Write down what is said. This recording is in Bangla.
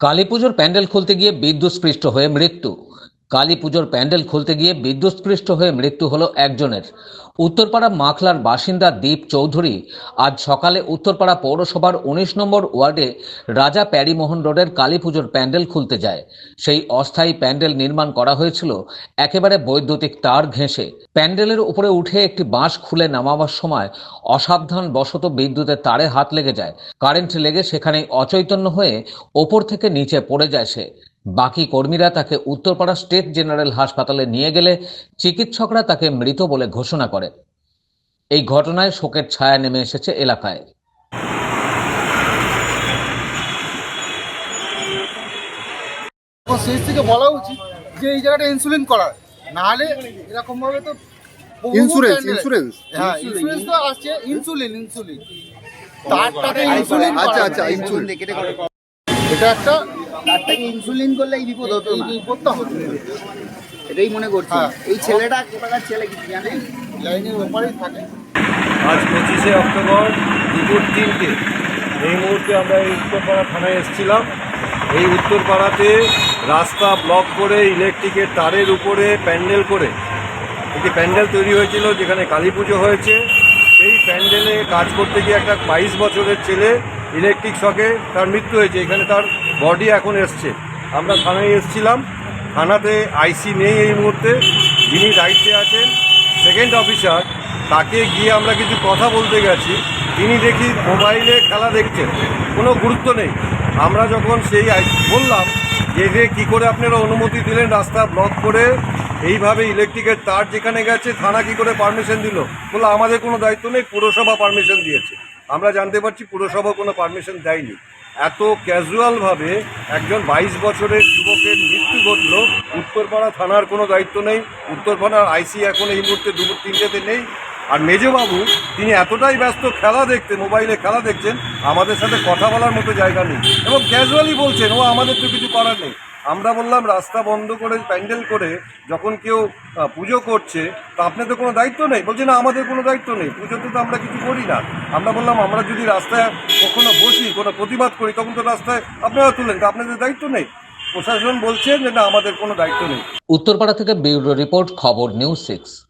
কালী পুজোর প্যান্ডেল খুলতে গিয়ে বিদ্যুৎস্পৃষ্ট হয়ে মৃত্যু। কালী পুজোর প্যান্ডেল খুলতে গিয়ে বিদ্যুৎস্পৃষ্ট হয়ে মৃত্যু হলো একজনের। উত্তরপাড়া মাখলার বাসিন্দা দীপ চৌধুরী আজ সকালে উত্তরপাড়া পৌরসভার উনিশ নম্বর ওয়ার্ডে রাজা প্যারিমোহন রোডের কালী পুজোর প্যান্ডেল খুলতে যায়। সেই অস্থায়ী প্যান্ডেল নির্মাণ করা হয়েছিল একেবারে বৈদ্যুতিক তার ঘেঁষে। প্যান্ডেলের উপরে উঠে একটি বাঁশ খুলে নামাবার সময় অসাবধান বশত বিদ্যুতের তারে হাত লেগে যায়। কারেন্ট লেগে সেখানেই অচৈতন্য হয়ে ওপর থেকে নিচে পড়ে যায় সে। বাকি কর্মীরা তাকে উত্তরপাড়া স্টেট জেনারেল হাসপাতালে নিয়ে গেলে চিকিৎসকরা তাকে মৃত বলে ঘোষণা করে। এই ঘটনায় শোকের ছায়া নেমে এসেছে এলাকায়। শেষ থেকে বলা উচিত যে এই জায়গাটা ইনসুলিন করা। নাহলে এরকম ভাবে তো বহু ইন্স্যুরেন্স ইন্স্যুরেন্স হ্যাঁ ইন্স্যুরেন্স তো আসছে ইনসুলিন ইনসুলিন তারটাকে ইনসুলিন আচ্ছা আচ্ছা ইন্স্যুরেন্স এটা একটা ইনসুলিন করলে এই বিপদ হতো এই বিপদটা হতো। এটাই মনে করছি। হ্যাঁ। এই ছেলেটা কোথাকার ছেলে কিছু জানেন? লাইনের ব্যাপারেই থাকে। আজ পঁচিশে অক্টোবর দুপুর তিনটে। এই মুহূর্তে আমরা এই উত্তরপাড়া থানায় এসেছিলাম। এই উত্তরপাড়াতে রাস্তা ব্লক করে ইলেকট্রিকের তারের উপরে প্যান্ডেল করে একটি প্যান্ডেল তৈরি হয়েছিল যেখানে কালী পুজো হয়েছে। সেই প্যান্ডেলে কাজ করতে গিয়ে একটা বাইশ বছরের ছেলে ইলেকট্রিক শকে তার মৃত্যু হয়েছে। এখানে তার বডি এখন এসছে। আমরা থানায় এসেছিলাম। থানাতে আইসি নেই এই মুহূর্তে। যিনি দায়িত্বে আছেন সেকেন্ড অফিসার তাকে গিয়ে আমরা কিছু কথা বলতে গেছি। তিনি দেখি মোবাইলে খেলা দেখছেন। কোনো গুরুত্ব নেই। আমরা যখন সেই বললাম যে যে কী করে আপনারা অনুমতি দিলেন রাস্তা ব্লক করে, এইভাবে ইলেকট্রিকের তার যেখানে গেছে, থানা কি করে পারমিশন দিল? বলল, আমাদের কোনো দায়িত্ব নেই, পুরসভা পারমিশন দিয়েছে। আমরা জানতে পারছি পুরসভা কোনো পারমিশন দেয়নি। এত ক্যাজুয়ালভাবে একজন বাইশ বছরের যুবকের মৃত্যু ঘটল। উত্তরপাড়া থানার কোনো দায়িত্ব নেই। উত্তরপাড়ার আইসি এখন এই মুহূর্তে দুপুর তিনটেতে নেই। আর মেজবাবু, তিনি এতটাই ব্যস্ত, খেলা দেখতে, মোবাইলে খেলা দেখছেন, আমাদের সাথে কথা বলার মতো জায়গা নেই। এবং ক্যাজুয়ালি বলছেন, ও, আমাদের তো কিছু করার নেই। আমরা বললাম, রাস্তা বন্ধ করে, প্যান্ডেল করে যখন কেউ পুজো করছে, তা আপনাদের কোনো দায়িত্ব নেই? বলছে, না, আমাদের কোনো দায়িত্ব নেই পুজোতে তো আমরা কিছু করি না। আমরা বললাম, আমরা যদি রাস্তায় কখনো বসি, কোনো প্রতিবাদ করি, তখন তো রাস্তায় আপনারা তুলেন, তা আপনাদের দায়িত্ব নেই। প্রশাসন বলছেন যে, না, আমাদের কোনো দায়িত্ব নেই। উত্তরপাড়া থেকে ব্যুরো রিপোর্ট, খবর নিউজ সিক্স।